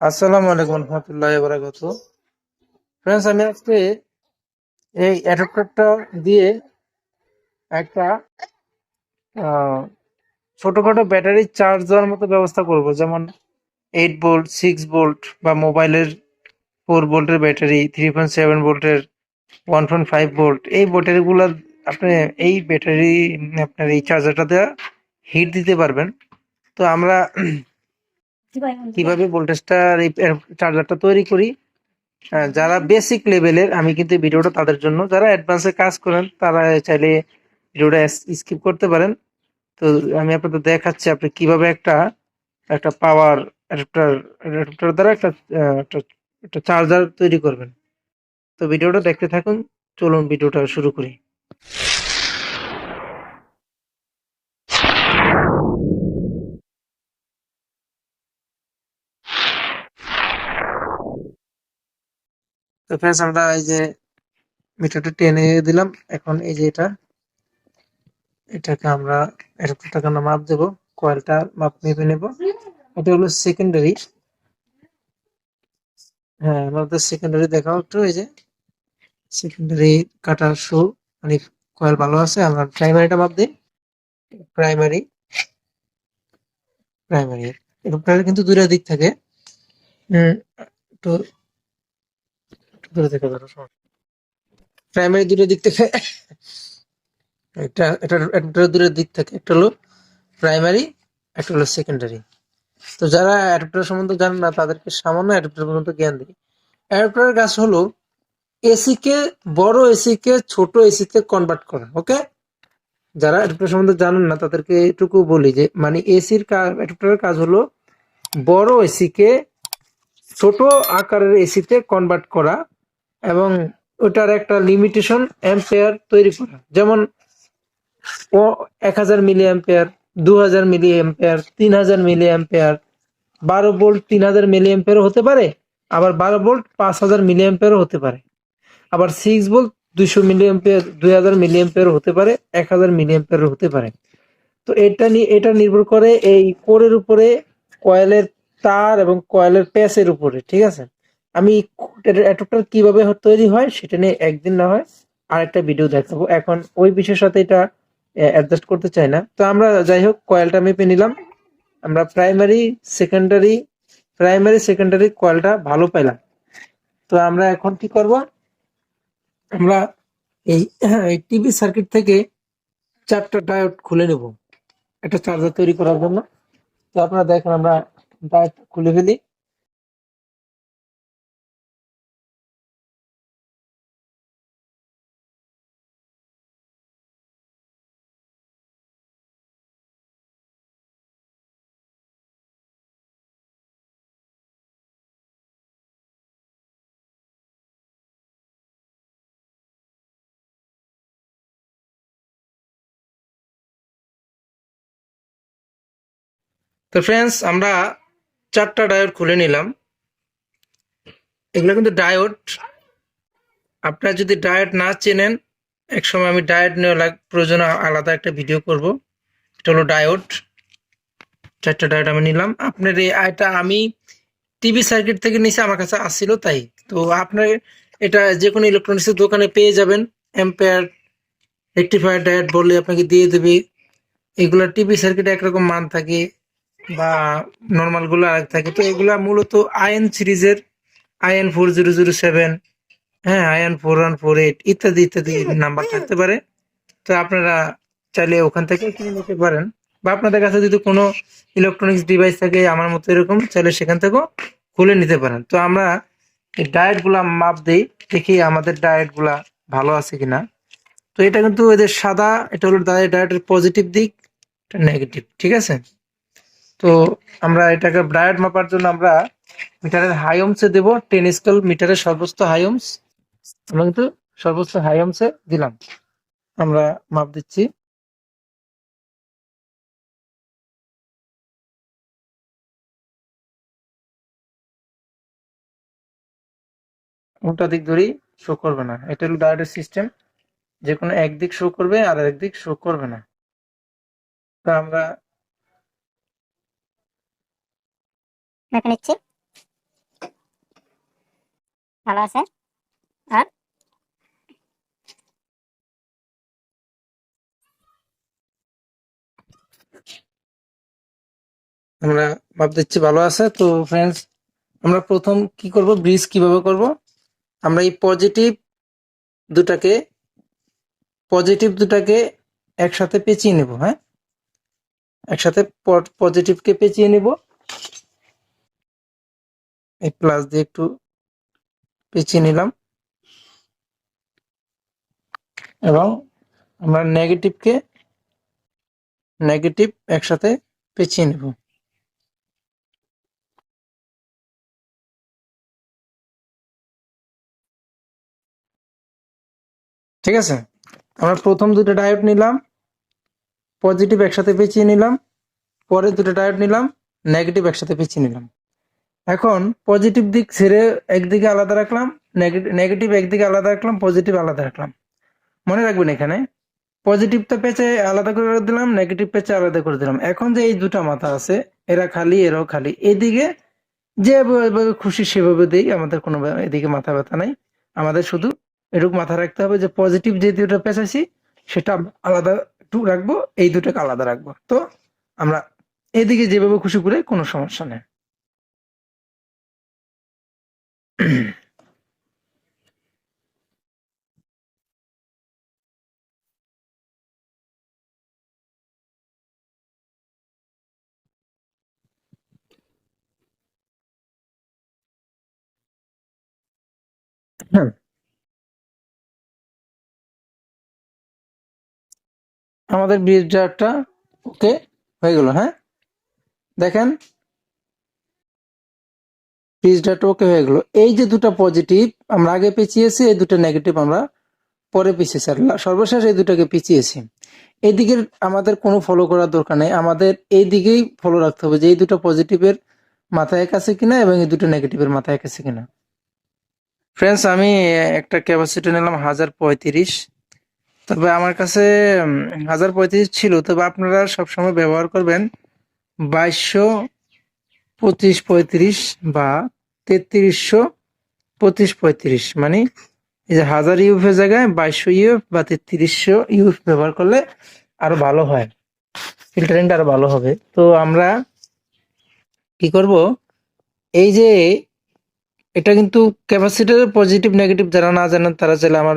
আসসালামু আলাইকুম রহমতুল্লাহ বারাকাত। ফ্রেন্ডস আমি আজকে এই অ্যাডাপ্টারটা দিয়ে একটা ছোটখাটো ব্যাটারি চার্জ দেওয়ার মতো ব্যবস্থা করব। যেমন এইট ভোল্ট সিক্স ভোল্ট বা মোবাইলের ফোর ভোল্টের ব্যাটারি থ্রি পয়েন্ট সেভেন ভোল্টের ওয়ান পয়েন্ট ফাইভ ভোল্ট এই ব্যাটারিগুলো আপনি, এই ব্যাটারি, আপনার এই চার্জারটা দেওয়া হিট দিতে পারবেন। তো আমরা কীভাবে ভোল্টেজটা চার্জারটা তৈরি করি? যারা বেসিক লেভেলের আমি কিন্তু ভিডিওটা তাদের জন্য, যারা অ্যাডভান্সে কাজ করেন, তারা চাইলে ভিডিওটা স্কিপ করতে পারেন। তো আমি আপনাদের দেখাচ্ছি আপনি কীভাবে একটা একটা পাওয়ার অ্যাডাপ্টার অ্যাডাপ্টার দ্বারা একটা একটা চার্জার তৈরি করবেন। তো ভিডিওটা দেখতে থাকুন, চলুন ভিডিওটা শুরু করি। তো ফ্রেন্ডস আমরা এই যে মিটারটা টেনে দিলাম। এখন এই যে এটা, এটাকে আমরা অ্যাডাপ্টারটাকে আমরা মাপ দেবো কয়েলটা মাপ মেপে নেব। এটা হলো সেকেন্ডারি হ্যাঁ আমাদের সেকেন্ডারি দেখাও একটু, এই যে সেকেন্ডারি কাটার শো মানে কয়েল ভালো আছে, আমরা প্রাইমারিটা মাপ দিই। প্রাইমারি প্রাইমারি অ্যাডাপ্টারের কিন্তু দুইটা দিক থাকে। একটু দূরে থেকে ধরো প্রাইমারি দুটো দিক থেকে এটা এটা দুটো দিক থাকে, একটা হলো প্রাইমারি একটা হলো সেকেন্ডারি তো যারা অ্যাডাপ্টার সম্বন্ধে জানেন না, তাদেরকে সামান্য অ্যাডাপ্টার পর্যন্ত জ্ঞান দিই। অ্যাডাপ্টারের কাজ হলো এসি কে বড় এসি কে ছোট এসি তে কনভার্ট করা ওকে যারা অ্যাডাপ্টার সম্বন্ধে জানেন না, তাদেরকে এটুকু বলি যে মানে এসির কাজ অ্যাডাপ্টারের কাজ হলো বড় এসি কে ছোট আকারের এসিতে কনভার্ট করা এবং ওটার একটা লিমিটেশন অ্যাম্পেয়ার তৈরি করা। যেমন, ও এক হাজার মিলি অ্যাম্পেয়ার দু হাজার মিলি অ্যাম্পেয়ার তিন হাজার মিলি অ্যাম্পেয়ার বারো ভোল্ট তিন হাজার মিলি অ্যাম্পেয়ারও হতে পারে, আবার বারো ভোল্ট পাঁচ হাজার মিলি অ্যাম্পেয়ারও হতে পারে। আবার সিক্স ভোল্ট দুইশো মিলি অ্যাম্পেয়ার দুই হাজার মিলি অ্যাম্পেয়ারও হতে পারে, এক হাজার মিলি অ্যাম্পেয়ারও হতে পারে। তো এটা নিয়ে এটা নির্ভর করে এই কোরের উপরে কয়েলের তার এবং কয়েলের প্যাচের উপরে, ঠিক আছে? আমি অ্যাডাপ্টার কীভাবে তৈরি হয় সেটা নিয়ে একদিন না হয় আরেকটা ভিডিও দেখাবো। এখন ওই বিষয়ের সাথে এটা অ্যাডজাস্ট করতে চাই না। তো আমরা যাই হোক কয়েলটা মেপে নিলাম। আমরা প্রাইমারি সেকেন্ডারি প্রাইমারি সেকেন্ডারি কয়েলটা ভালো পেলাম তো আমরা এখন কি করব? আমরা এই টিভি সার্কিট থেকে চারটা ডায়োড খুলে নেব। একটা চার্জার তৈরি করার জন্য। তো আপনারা দেখেন, আমরা ডায়োড খুলে ফেলি। তো ফ্রেন্ডস আমরা চারটা ডায়োড খুলে নিলাম। এগুলো কিন্তু ডায়োড আপনারা যদি ডায়োড না চেনেন এক সময় আমি ডায়োড নেওয়া লাগ প্রয়োজন আলাদা একটা ভিডিও করব। এটা হলো ডায়োড চারটা ডায়োড আমি নিলাম। আপনার এই এটা আমি টিভি সার্কিট থেকে নিচে আমার কাছে আসছিল তাই। তো আপনার এটা যে কোনো ইলেকট্রনিক্সের দোকানে পেয়ে যাবেন। এম্পায়ার রেক্টিফায়ার ডায়োড বললে আপনাকে দিয়ে দেবে। এগুলো টিভি সার্কিটে একরকম মান থাকে। বা নর্মালগুলো আরেক থাকে। তো এগুলা মূলত আইএন সিরিজের IN four zero zero seven হ্যাঁ IN four one four eight ইত্যাদি ইত্যাদি নাম্বার থাকতে পারে। তো আপনারা চাইলে ওখান থেকে কিনে নিতে পারেন। বা আপনাদের কাছে যদি কোনো ইলেকট্রনিক্স ডিভাইস থাকে আমার মতো এরকম চাইলে সেখান থেকেও খুলে নিতে পারেন। তো আমরা এই ডায়েটগুলা মাপ দিই দেখি আমাদের ডায়েটগুলা ভালো আছে কিনা। তো এটা কিন্তু এদের সাদা এটা হলো ডায়েটের পজিটিভ দিক এটা নেগেটিভ ঠিক আছে? তো আমরা এটাকে ডায়েট মাপার জন্য আমরা মিটারের হাই ওমসে দেব টেন স্কেল মিটারের সর্বোচ্চ হাই আমরা কিন্তু সর্বোচ্চ হাই দিলাম। আমরা মাপ দিচ্ছি। উল্টা দিক ধরেই শো করবে না। এটা হলো ডায়োডের সিস্টেম যে কোনো একদিক শো করবে আর একদিক শো করবে না। তা আমরা মেপে নিচ্ছি ভালো আছে আর আমরা ভাব দিচ্ছি ভালো আছে। তো ফ্রেন্ডস আমরা প্রথম কি করব? ব্রিজ কীভাবে করব? আমরা এই পজিটিভ দুটাকে পজিটিভ দুটাকে একসাথে পেঁচিয়ে নেব হ্যাঁ? একসাথে পজিটিভকে পেঁচিয়ে নেব। এই প্লাস দিয়ে একটু পেঁচিয়ে নিলাম। এবং আমরা নেগেটিভকে নেগেটিভ একসাথে পেঁচিয়ে নেব। ঠিক আছে? আমরা প্রথম দুটো ডায়োড নিলাম পজিটিভ একসাথে পেঁচিয়ে নিলাম পরে দুটো ডায়োড নিলাম নেগেটিভ একসাথে পেঁচিয়ে নিলাম। এখন পজিটিভ দিক ছেড়ে একদিকে আলাদা রাখলাম নেগেটিভ একদিকে আলাদা রাখলাম পজিটিভ আলাদা রাখলাম। মনে রাখবেন এখানে পজিটিভটা পেঁচে আলাদা করে দিলাম নেগেটিভ পেঁচে আলাদা করে দিলাম। এখন যে এই দুটা মাথা আছে, এরা খালি, এরাও খালি। এদিকে যেভাবে খুশি সেভাবে দিই, আমাদের কোনো এদিকে মাথা ব্যথা নাই। আমাদের শুধু এটুকু মাথা রাখতে হবে যে পজিটিভ যে দুটো পেঁচাছি সেটা আলাদা একটু রাখব, এই দুটোকে আলাদা রাখব। তো আমরা এদিকে যেভাবে খুশি করে, কোনো সমস্যা নেই। আমাদের ব্রিজ ড্রাফটটা ওকে হয়ে গেল হ্যাঁ? দেখেন ব্রিজ ড্রাফট ওকে হয়ে গেল। এই যে দুটো পজিটিভ আমরা আগে পিছিয়েছি, এই দুটো নেগেটিভ আমরা পরে পিছিয়েছি। সর্বশেষ এই দুটাকে পিছিয়েছি। এইদিকে আমাদের কোনো ফলো করার দরকার নেই। আমাদের এই দিকেই ফলো রাখতে হবে যে এই দুটো পজিটিভের মাথায় এক আছে কিনা এবং এই দুটো নেগেটিভের মাথায় এক আছে কিনা। ফ্রেন্ডস আমি একটা ক্যাপাসিটি নিলাম হাজার পঁয়ত্রিশ। তবে আমার কাছে হাজার পঁয়ত্রিশ ছিল। তবে আপনারা সবসময় ব্যবহার করবেন বাইশশো পঁচিশ পঁয়ত্রিশ বা তেত্রিশশো পঁচিশ পঁয়ত্রিশ মানে এই যে হাজার ইউএফ এর জায়গায় বাইশশো ইউএফ বা তেত্রিশশো ইউএফ ব্যবহার করলে আরও ভালো হয়। ফিল্টারিংটা আরও ভালো হবে। তো আমরা কি করব? এই যে এটা কিন্তু ক্যাপাসিটার পজিটিভ নেগেটিভ যারা না জানেন তারা চাইলে আমার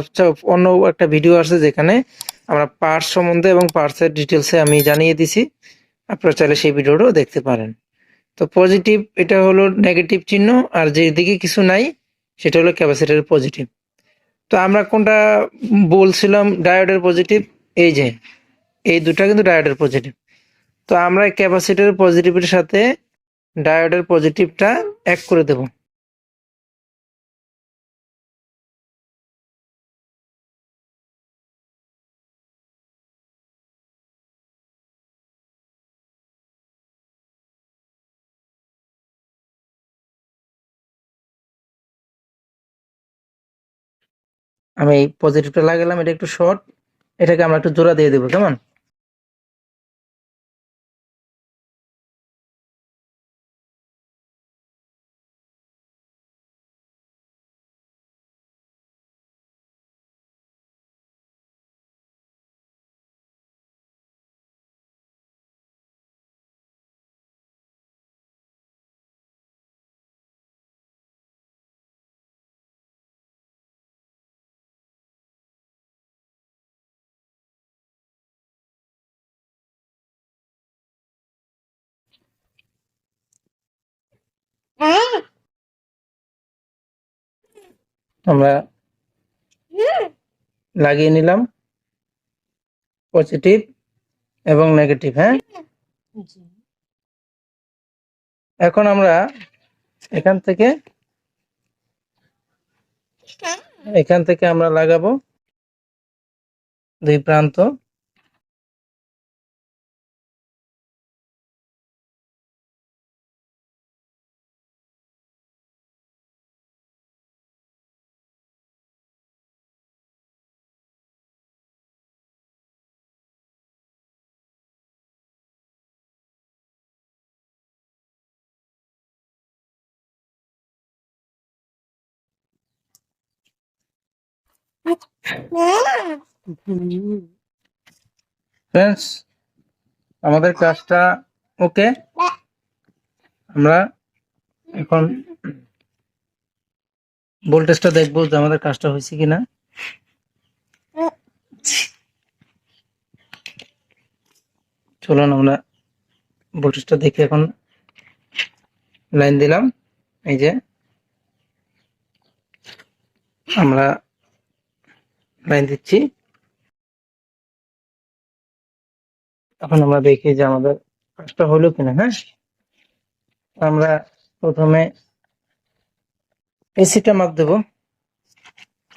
অন্য একটা ভিডিও আছে যেখানে আমরা পার্টস সম্বন্ধে এবং পার্টসের ডিটেলসে আমি জানিয়ে দিছি। আপনারা চাইলে সেই ভিডিওটাও দেখতে পারেন। তো পজিটিভ এটা হলো নেগেটিভ চিহ্ন, আর যেদিকে কিছু নাই, সেটা হলো ক্যাপাসিটার পজিটিভ তো আমরা কোনটা বলছিলাম ডায়োডের পজিটিভ এই যে, এই দুটা কিন্তু ডায়োডের পজিটিভ তো আমরা ক্যাপাসিটার পজিটিভের সাথে ডায়োডের পজিটিভটা এক করে দেব। আমি এই পজিটিভটা লাগালাম এটা একটু শর্ট এটাকে আমরা একটু জোড়া দিয়ে দেবো কেমন? আমরা লাগিয়ে নিলাম। পজিটিভ এবং নেগেটিভ হ্যাঁ? এখন আমরা এখান থেকে এখান থেকে আমরা লাগাবো দুই প্রান্ত। ফ্রেন্ডস আমাদের কাজটা ওকে আমরা এখন ভোল্টেজটা দেখব যে আমাদের কাজটা হয়েছে কিনা। চলুন আমরা ভোল্টেজটা দেখে এখন লাইন দিলাম। এই যে আমরা লাইন দিচ্ছি। এখন আমরা দেখি যে আমাদের কাজটা হলো কিনা হ্যাঁ? আমরা প্রথমে এসিটা মাপ দেব।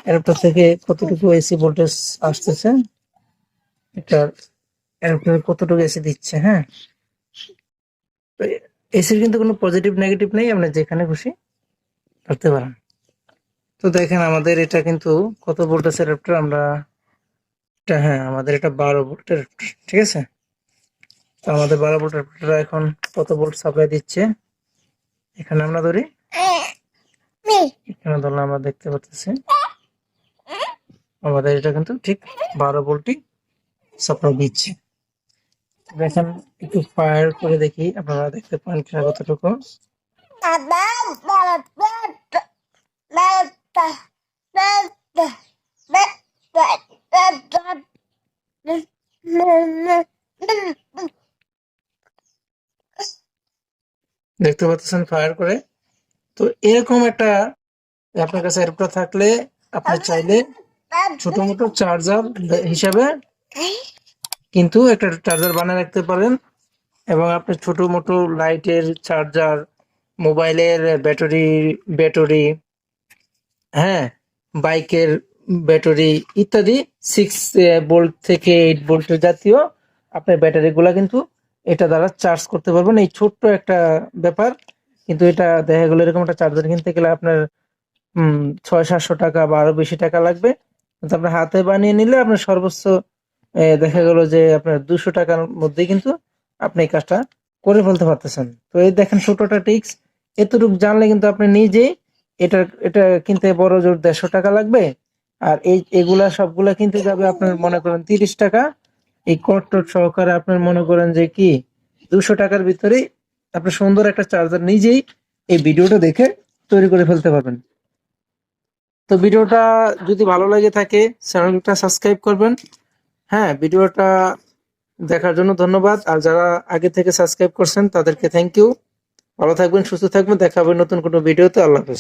এরপর থেকে কতটুকু এসি ভোল্টেজ আসতেছে? এটার এরপর কতটুকু এসি দিচ্ছে হ্যাঁ? এসির কিন্তু কোনো পজিটিভ নেগেটিভ নেই, আপনি যেখানে খুশি করতে পারেন। তো দেখেন আমাদের এটা কিন্তু কত ভোল্টেজের অ্যাডাপ্টার আমরা এটা হ্যাঁ আমাদের এটা বারো ভোল্টের ঠিক আছে? তো আমাদের বারো ভোল্ট অ্যাডাপ্টার এখন কত ভোল্ট সাপ্লাই দিচ্ছে? এখানে আমরা ধরি। এখানে ধরলে আমরা দেখতে পাচ্ছি আমাদের এটা কিন্তু ঠিক বারো ভোল্টই সাপ্লাই দিচ্ছে। দেখেন, একটু ফায়ার করে দেখি, আপনারা দেখতে পান কিনা কতটুকু। দেখতে পাচ্ছেন ফায়ার করে। তো এরকম একটা আপনার কাছে অ্যাডাপ্টার থাকলে আপনি চাইলে ছোট মোটো চার্জার হিসাবে কিন্তু একটা চার্জার বানিয়ে রাখতে পারেন এবং আপনি ছোট মোটো লাইটের চার্জার মোবাইলের ব্যাটারি ব্যাটারি হ্যাঁ বাইকের ব্যাটারি ইত্যাদি সিক্স বোল্ট থেকে এইট ভোল্টের জাতীয় আপনার ব্যাটারিগুলা কিন্তু এটা দ্বারা চার্জ করতে পারবেন। এই ছোট্ট একটা ব্যাপার, কিন্তু এটা দেখা গেলো এরকম একটা চার্জার কিনতে গেলে আপনার ছয়, সাতশো টাকা বা আরও বেশি টাকা লাগবে। কিন্তু আপনার হাতে বানিয়ে নিলে আপনার সর্বোচ্চ দেখা গেল যে আপনার দুশো টাকার মধ্যে কিন্তু আপনি এই কাজটা করে ফেলতে পারতেছেন। তো এই দেখেন ছোটটা টিক্স এতটুকু জানলে কিন্তু আপনি নিজেই এটা এটা কিনতে বড় জোর দেড়শো টাকা লাগবে। আর এই, এগুলা সবগুলা কিনতে যাবে আপনার মনে করেন তিরিশ টাকা। এই কট্টর সহকারে আপনার মনে করেন যে কি, দুশো টাকার ভিতরেই আপনি সুন্দর একটা চার্জার নিজেই এই ভিডিওটা দেখে তৈরি করে ফেলতে পারবেন। তো ভিডিওটা যদি ভালো লাগে থাকে, চ্যানেলটা সাবস্ক্রাইব করবেন। হ্যাঁ ভিডিওটা দেখার জন্য ধন্যবাদ। আর যারা আগে থেকে সাবস্ক্রাইব করছেন, তাদেরকে থ্যাংক ইউ ভালো থাকবেন, সুস্থ থাকবেন। দেখা হবে নতুন কোনো ভিডিওতে। আল্লাহ হাফেজ।